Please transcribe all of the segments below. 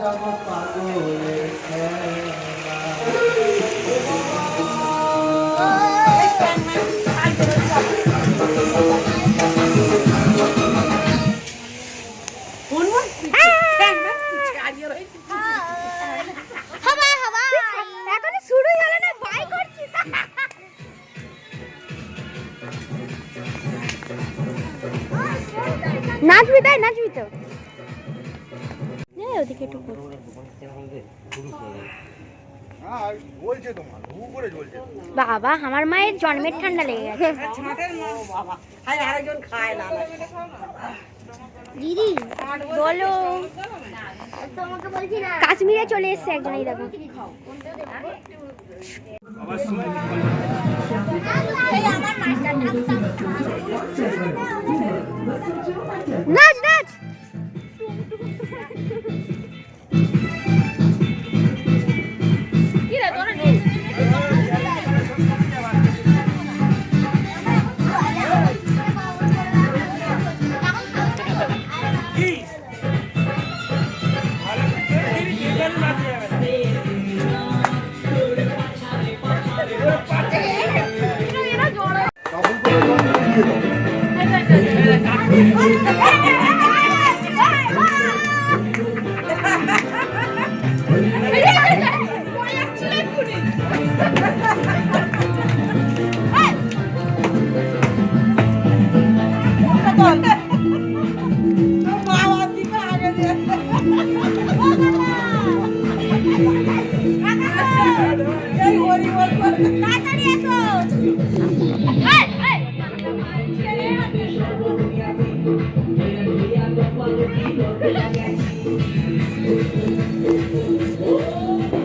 সব বাই নাচবি তাই নাচবি তো। ওদিকে একটু বাবা আমার মায়ের জন্মের ঠান্ডা লেগে গেছে। দিদি বলো। কাশ্মীরে চলে এসছে একজন এই দেখো। নাচ Not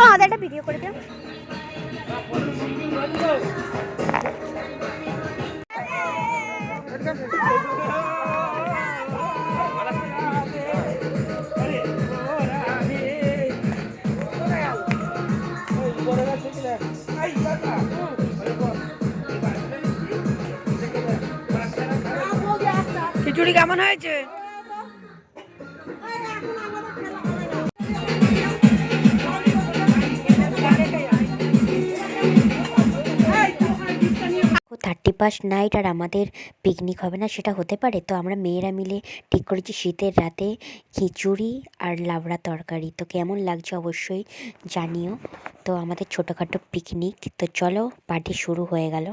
আমাদের একটা ভিডিও করে দিও। খিচুড়ি কেমন হয়েছে ফার্স্ট নাইট আর আমাদের পিকনিক হবে না, সেটা হতে পারে। তো আমরা মেয়েরা মিলে ঠিক করেছি শীতের রাতে খিচুড়ি আর লাবড়া তরকারি। তো কেমন লাগছে অবশ্যই জানিও। তো আমাদের ছোটোখাটো পিকনিক তো চলো পার্টি শুরু হয়ে গেল।